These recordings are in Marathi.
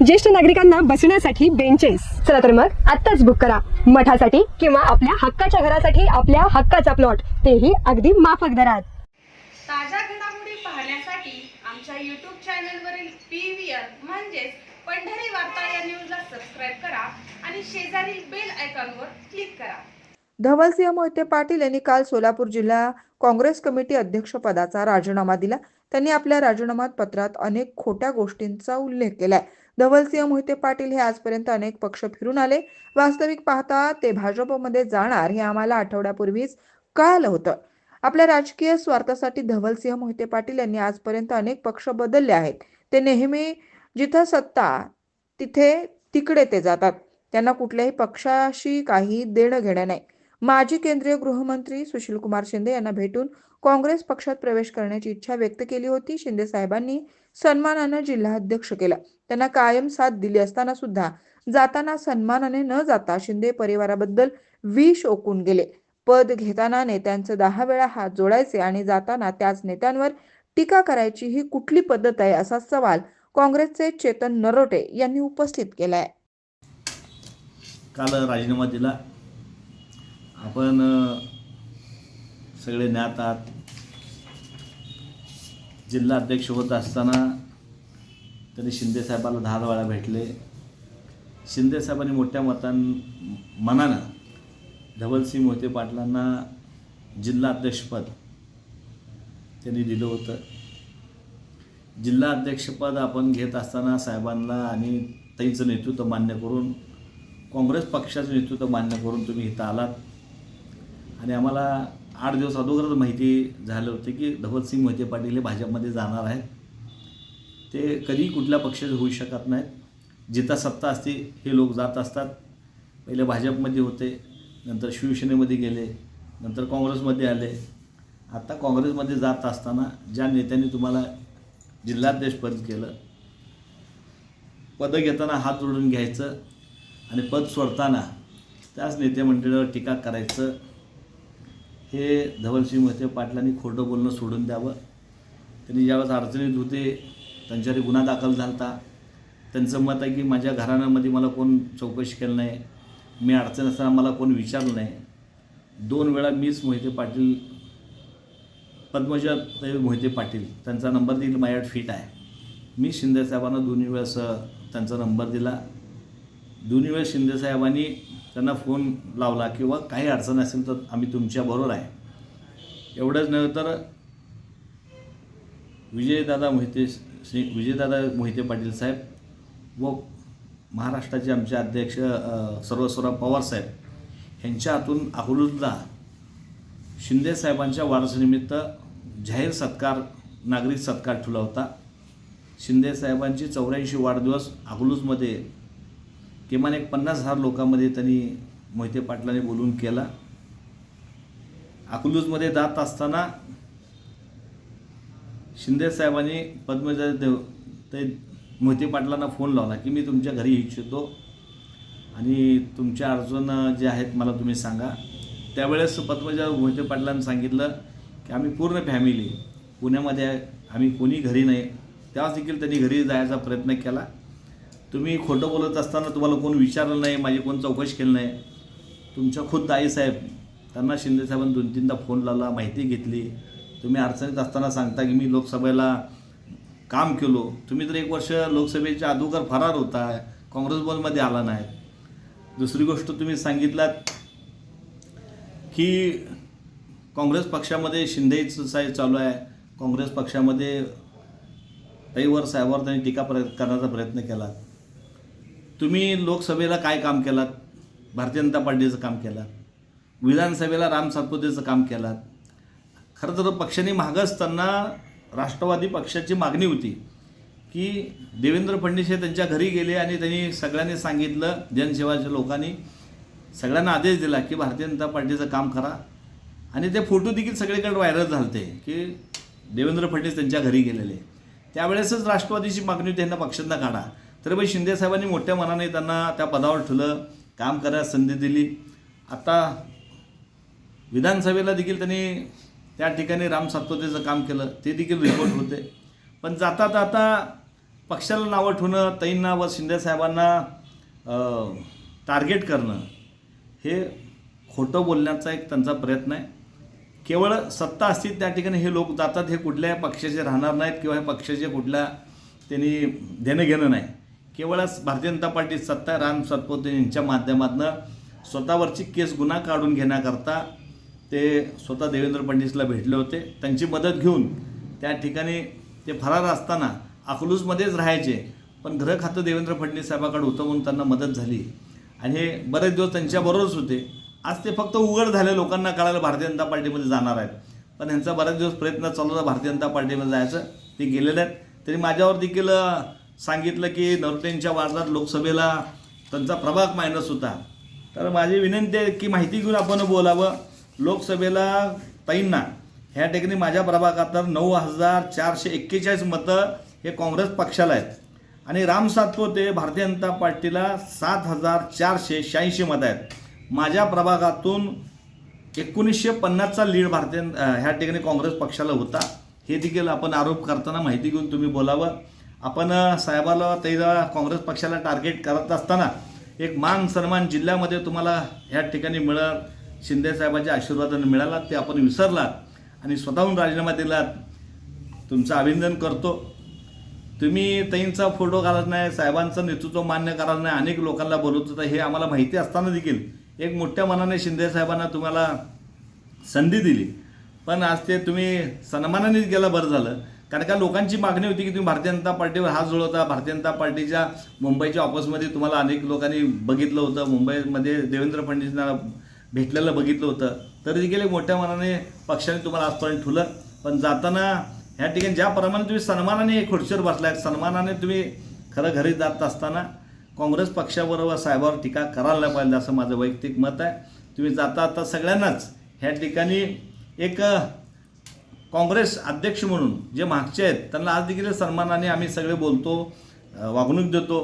ज्येष्ठ नागरिकांना बसण्यासाठी बेंचेस चला तर मग आत्ताच बुक करा. मठासाठी किंवा आपल्या हक्काच्या घरासाठी आपल्या हक्काचा प्लॉट तेही अगदी माफक दरात. ताज्या घडामोडी पाहण्यासाठी आमच्या यूट्यूब चॅनलवरील पी व्ही आर म्हणजेच पंढरी वार्ता या न्यूजला सबस्क्राईब करा आणि शेजारील बेल आयकॉनवर क्लिक करा. धवलसिंह मोहिते पाटील यांनी काल सोलापूर जिल्हा काँग्रेस कमिटी अध्यक्षपदाचा राजीनामा दिला. त्यांनी आपल्या राजीनामा पत्रात अनेक खोट्या गोष्टींचा उल्लेख केलाय. धवलसिंह मोहिते पाटील हे आजपर्यंत अनेक पक्ष फिरून आले. वास्तविक पाहता ते भाजपमध्ये जाणार हे आम्हाला आठवड्यापूर्वीच कळालं होतं. आपल्या राजकीय स्वार्थासाठी धवलसिंह मोहिते पाटील यांनी आजपर्यंत अनेक पक्ष बदलले आहेत. ते नेहमी जिथं सत्ता तिथे तिकडे ते जातात. त्यांना कुठल्याही पक्षाशी काही देणं घेणं नाही. माजी केंद्रीय गृहमंत्री सुशीलकुमार शिंदे यांना भेटून काँग्रेस पक्षात प्रवेश करण्याची इच्छा व्यक्त केली होती. शिंदे साहेबांनी सन्मानानं जिल्हाध्यक्ष केला. त्यांना कायम साथ दिली असताना सुद्धा जाताना सन्मानाने न जाता शिंदे परिवाराबद्दल विष ओकून गेले. पद घेताना नेत्यांचे दहा वेळा हात जोडायचे आणि जाताना त्याच नेत्यांवर टीका करायची ही कुठली पद्धत आहे असा सवाल काँग्रेसचे चेतन नरोटे यांनी उपस्थित केलाय. काल राजीनामा दिला. आपण सगळे ज्ञात आहात. जिल्हा अध्यक्ष होत असताना त्यांनी शिंदेसाहेबाला दहा वेळा भेटले. शिंदेसाहेबांनी मोठ्या मतां मनानं धवलसिंह मोहिते पाटलांना जिल्हा अध्यक्षपद त्यांनी दिलं होतं. जिल्हा अध्यक्षपद आपण घेत असताना साहेबांना आणि ताईचं नेतृत्व मान्य करून काँग्रेस पक्षाचं नेतृत्व मान्य करून तुम्ही इथं आलात. आणि आम्हाला आठ दिवस अगोदरच माहिती झालं होतं की धवलसिंग मोहिते पाटील हे भाजपमध्ये जाणार आहेत. ते कधी कुठल्या पक्षाचे होऊ शकत नाहीत. जिता सत्ता असते हे लोक जात असतात. पहिले भाजपमध्ये होते नंतर शिवसेनेमध्ये गेले नंतर काँग्रेसमध्ये आले. आता काँग्रेसमध्ये जात असताना ज्या नेत्यांनी तुम्हाला जिल्हाध्यक्षपद केलं पदं घेताना हात जोडून घ्यायचं आणि पद सोडताना त्याच नेते मंडळावर टीका करायचं हे धवलसिंह मोहिते पाटलांनी खोटं बोलणं सोडून द्यावं. त्यांनी ज्यावेळेस अडचणीत होते त्यांच्यावर गुन्हा दाखल झाला होता त्यांचं मत आहे की माझ्या घराण्यामध्ये मला कोण चौकशी केलं नाही मी अडचण असताना मला कोण विचारलं नाही. दोन वेळा मीच मोहिते पाटील पद्मजा मोहिते पाटील त्यांचा नंबर देईल माझ्याकडे फिट आहे. मी शिंदेसाहेबांना दोन्ही वेळेस त्यांचा नंबर दिला. दोन्ही वेळेस शिंदेसाहेबांनी त्यांना फोन लावला किंवा काही अडचण असेल तर आम्ही तुमच्याबरोबर आहे. एवढंच नव्हे तर विजयदादा मोहिते श्री विजयदादा मोहिते पाटील साहेब व महाराष्ट्राचे आमचे अध्यक्ष अ, सर्वस्वराव पवार साहेब यांच्या हातून अकलूजला शिंदे साहेबांच्या वारसानिमित्त जाहीर सत्कार नागरिक सत्कार ठेवला होता. शिंदे साहेबांची चौऱ्याऐंशी वाढदिवस अकलूजमध्ये किमान एक पन्नास हजार लोकांमध्ये त्यांनी मोहिते पाटलाने बोलून केला. अकलूजमध्ये जात असताना शिंदे साहेबांनी पद्मजा देव ते मोहिते पाटलांना फोन लावला की मी तुमच्या घरी इच्छितो आणि तुमच्या अडचण जे आहेत मला तुम्ही सांगा. त्यावेळेस पद्मजा मोहिते पाटलांनी सांगितलं की आम्ही पूर्ण फॅमिली पुण्यामध्ये आम्ही कोणी घरी नाही. त्यावेळेस देखील त्यांनी घरी जायचा प्रयत्न केला. तुम्ही खोटं बोलत असताना तुम्हाला कोण विचारलं नाही माझी कोण चौकशी केली नाही? तुमच्या खुद्द आईसाहेब त्यांना शिंदेसाहेबांनी दोन तीनदा फोन लावला माहिती घेतली. तुम्ही अडचणीत असताना सांगता की मी लोकसभेला काम केलो. तुम्ही तर एक वर्ष लोकसभेच्या अगोदर फरार होता काँग्रेस बॉलमध्ये आला नाही. दुसरी गोष्ट तुम्ही सांगितलात की काँग्रेस पक्षामध्ये शिंदेचं साहेब चालू आहे. काँग्रेस पक्षामध्ये ताईवर साहेबावर त्यांनी टीका प्र करण्याचा प्रयत्न केला. तुम्ही लोकसभेला काय काम केलात? भारतीय जनता पार्टीचं काम केलात. विधानसभेला राम सातपुतेचं काम केलात. खरं तर पक्षाने मागं असताना राष्ट्रवादी पक्षाची मागणी होती की देवेंद्र फडणवीस हे त्यांच्या घरी गेले आणि त्यांनी सगळ्यांनी सांगितलं जनसेवाच्या लोकांनी सगळ्यांना आदेश दिला की भारतीय जनता पार्टीचं काम करा. आणि ते फोटो देखील सगळीकडे व्हायरल झालते की देवेंद्र फडणवीस त्यांच्या घरी गेलेले. त्यावेळेसच राष्ट्रवादीची मागणी होती त्यांना पक्षांना काढा. तरी पण शिंदे साहेबांनी मोठ्या मनाने त्यांना त्या पदावर ठेवलं काम करायला संधी दिली. आता विधानसभेला देखील त्यांनी त्या ठिकाणी राम सातपुतेचं काम केलं ते देखील रिपोर्ट होते. पण जाता जाता पक्षाला नावं ठेवणं तैंना व शिंदेसाहेबांना टार्गेट करणं हे खोटं बोलण्याचा एक त्यांचा प्रयत्न आहे. केवळ सत्ता असतील त्या ठिकाणी हे लोक जातात हे कुठल्या पक्षाचे राहणार नाहीत किंवा हे पक्षाचे कुठल्या त्यांनी देणं घेणं नाही. केवळच भारतीय जनता पार्टी सत्ता राम सातपुते यांच्या माध्यमातून स्वतःवरची केस गुन्हा काढून घेण्याकरता ते स्वतः देवेंद्र फडणवीसला भेटले होते. त्यांची मदत घेऊन त्या ठिकाणी ते फरार असताना अकलूजमध्येच राहायचे पण गृह खातं देवेंद्र फडणवीस साहेबाकडे होतं म्हणून त्यांना मदत झाली. आणि हे बरेच दिवस त्यांच्याबरोबरच होते. आज ते फक्त उघड झाले लोकांना कळालं भारतीय जनता पार्टीमध्ये जाणार आहेत. पण ह्यांचा बरेच दिवस प्रयत्न चालू होता भारतीय जनता पार्टीमध्ये जायचं ते गेलेले आहेत. तरी माझ्यावर देखील सांगितलं की नरोटेंच्या वार्डात लोकसभेला त्यांचा प्रभाग मायनस होता. तर माझी विनंती आहे की माहिती घेऊन आपण बोलावं. लोकसभेला ताईंना ह्या ठिकाणी माझ्या प्रभागात तर नऊ हजार चारशे एक्केचाळीस मतं हे काँग्रेस पक्षाला आहेत. आणि राम सातपोते भारतीय जनता पार्टीला सात हजार चारशे शहाऐंशी मतं आहेत. माझ्या प्रभागातून एकोणीसशे पन्नासचा लीड भारतीय ह्या ठिकाणी काँग्रेस पक्षाला होता. हे देखील आपण आरोप करताना माहिती घेऊन तुम्ही बोलावं. आपण साहेबाला त्याला काँग्रेस पक्षाला टार्गेट करत असताना एक मान सन्मान जिल्ह्यामध्ये तुम्हाला ह्या ठिकाणी मिळत शिंदे साहेबांच्या आशीर्वादाने मिळाला ते आपण विसरलात आणि स्वतःहून राजीनामा दिलात. तुमचं अभिनंदन करतो. तुम्ही तईंचा फोटो घालत नाही साहेबांचं नेतृत्व मान्य करत नाही अनेक लोकांना बोलवत होता हे आम्हाला माहिती असताना देखील एक मोठ्या मनाने शिंदे साहेबांना तुम्हाला संधी दिली. पण आज ते तुम्ही सन्मानानेच गेला बरं झालं. कारण का लोकांची मागणी होती की तुम्ही भारतीय जनता पार्टीवर हात जोडवता भारतीय जनता पार्टीच्या मुंबईच्या ऑफिसमध्ये तुम्हाला अनेक लोकांनी बघितलं होतं. मुंबईमध्ये देवेंद्र फडणवीसना भेटलेलं बघितलं होतं. तरी देखील एक मोठ्या मनाने पक्षाने तुम्हाला आजपर्यंत ठुलं. पण जाताना ह्या ठिकाणी ज्याप्रमाणे तुम्ही सन्मानाने खुर्चीवर बसलाय सन्मानाने तुम्ही खरं घरी जात असताना काँग्रेस पक्षाबरोबर साहेबावर टीका करायला नाही पाहिजे असं माझं वैयक्तिक मत आहे. तुम्ही जाता आता सगळ्यांनाच ह्या ठिकाणी एक काँग्रेस अध्यक्ष म्हणून जे मागचे आहेत त्यांना आज देखील सन्मानाने आम्ही सगळे बोलतो वागणूक देतो.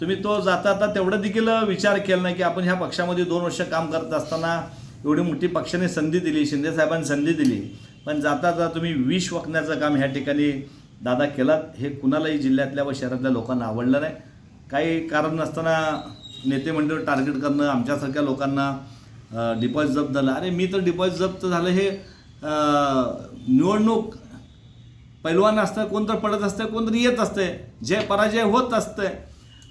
तुम्ही तो जाता आता तेवढं देखील विचार केला नाही की आपण ह्या पक्षामध्ये दोन वर्ष काम करत असताना एवढी मोठी पक्षाने संधी दिली शिंदे साहेबांनी संधी दिली. पण जाता जाता तुम्ही विष वकण्याचं काम ह्या ठिकाणी दादा केलात. हे कुणालाही जिल्ह्यातल्या व शहरातल्या लोकांना आवडलं नाही. काही कारण नसताना नेते मंडळ टार्गेट करणं आमच्यासारख्या लोकांना डिपॉझिट जप्त झालं. अरे मी तर डिपॉझिट जप्त झालं हे निवडणूक पैलवान असतं कोणतं पडत असतं कोणतरी येत असते जय पराजय होत असतंय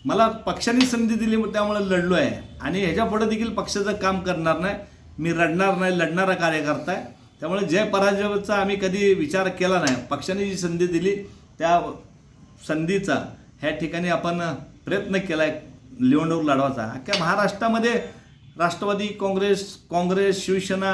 मला पक्षाने संधी दिली त्यामुळे लढलो आहे आणि ह्याच्या पुढे देखील पक्षाचं काम करणार नाही. मी रडणार नाही लढणारा कार्यकर्ता आहे. त्यामुळे जय पराजयाचा आम्ही कधी विचार केला नाही पक्षाने जी संधी दिली त्या संधीचा ह्या ठिकाणी आपण प्रयत्न केला आहे निवडणूक लढवायचा. अख्ख्या महाराष्ट्रामध्ये राष्ट्रवादी काँग्रेस काँग्रेस शिवसेना